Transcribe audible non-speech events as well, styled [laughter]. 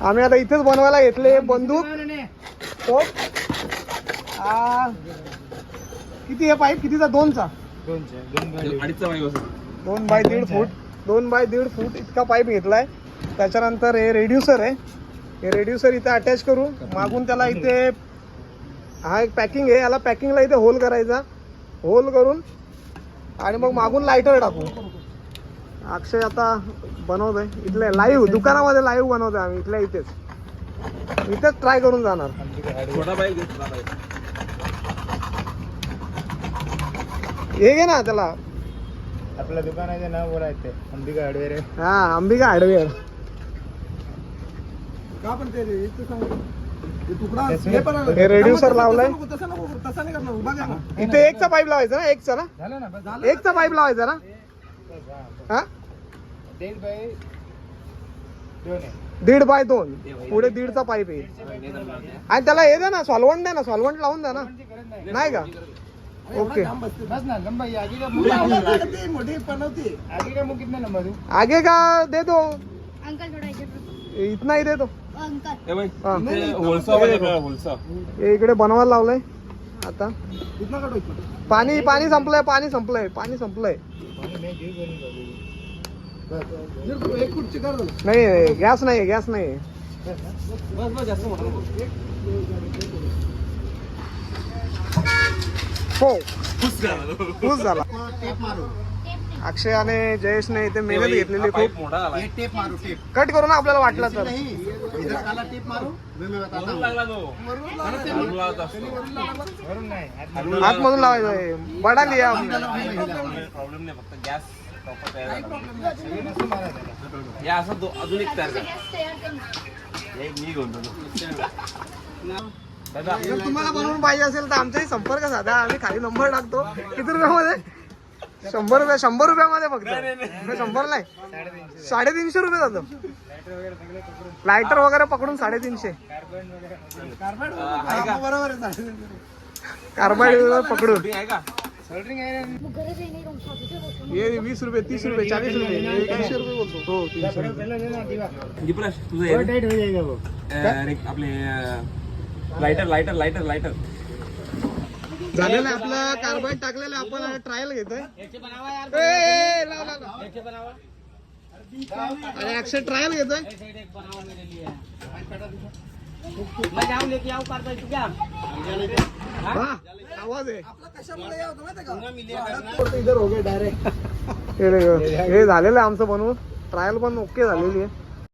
आम्ही आता इथेच बनवायला घेतले बंदूक. किती आहे पाईप? कितीचा? दोनचा. दोन बाय दीड फूट. दोन बाय दीड फूट इतका पाईप घेतलाय. त्याच्यानंतर हे रेड्युसर आहे. हे रेड्युसर इथे अटॅच करू. मागून त्याला इथे हा एक पॅकिंग आहे. याला पॅकिंगला इथे होल करायचा. होल करून आणि मग मागून लायटर टाकू. अक्षय आता बनवतोय. इथले लाईव्ह [laughs] दुकानामध्ये लाईव्ह बनवतोय आम्ही इथल्या इथेच. इथेच ट्राय करून जाणार. हे घे ना त्याला. आपल्या दुकानाचं नाव बोलायचं अंबिका हार्डवेअर आहे. हा अंबिका हार्डवेअर. हे रेड्युसर लावलाय. इथे एकचा पाईप लावायचा ना एकचा ना? एकचा पाईप लावायचा ना? हा? दीड बाय दोन पुढे दीडचा पाईप आहे. आणि त्याला हे द्या ना सॉल्वंट द्या ना सॉल्वंट लावून द्या ना. नाही. का? ओके. आगे का दे दो अंकल. थोड़ा इधर इतना ही दे दो अंकल हा. हे इकडे बनवायला लावलंय. आता. पाणी पाणी संपलंय पाणी संपलंय पाणी संपलंय. नाही गॅस नाही गॅस नाही. हो. खुश झाला. खुश झाला. अक्षय आणि जयेशने इथे मेहनत घेतलेली खूप. मोठा टेप मारू टेप. कट करू ना आपल्याला वाटलं तर. इधर काला टेप मारू. मैं बताता वरून हूँ लागला तो. वरून लागत असतो. वरून नाही. खालून आतमधून लावायचं आहे. बडा लिया. प्रॉब्लेम नाही फक्त गॅस प्रॉपर तयार झाला. या असं दो- अजून एक तयार कर. हे मी घेऊन दादा. तुम्हाला बनवून पाहिजे असेल तर आमचाही संपर्क साधा. आम्ही खाली नंबर टाकतो. किती रुपयामध्ये शंभर रुपये शंभर रुपयामध्ये फक्त. शंभर नाही. साडेतीनशे. रुपये जातो. लायटर वगैरे पकडून. साडेतीनशे. कार्बाईड पकडून. हे वीस रुपये तीस रुपये चाळीस रुपये. हे तीनशे रुपये बोलतो. हो तीनशे रुपये. आपले लायटर लायटर लायटर लायटर झालेलं आहे आपलं कार्बाईड टाकलेलं. आपण ट्रायल घेतोय. आणि अक्षय ट्रायल घेतोय. हा, आवाज आहे. इधर हो गए डायरेक्ट [laughs] हे झालेलं आहे आमचं बनवून. ट्रायल पण ओके झालेली आहे.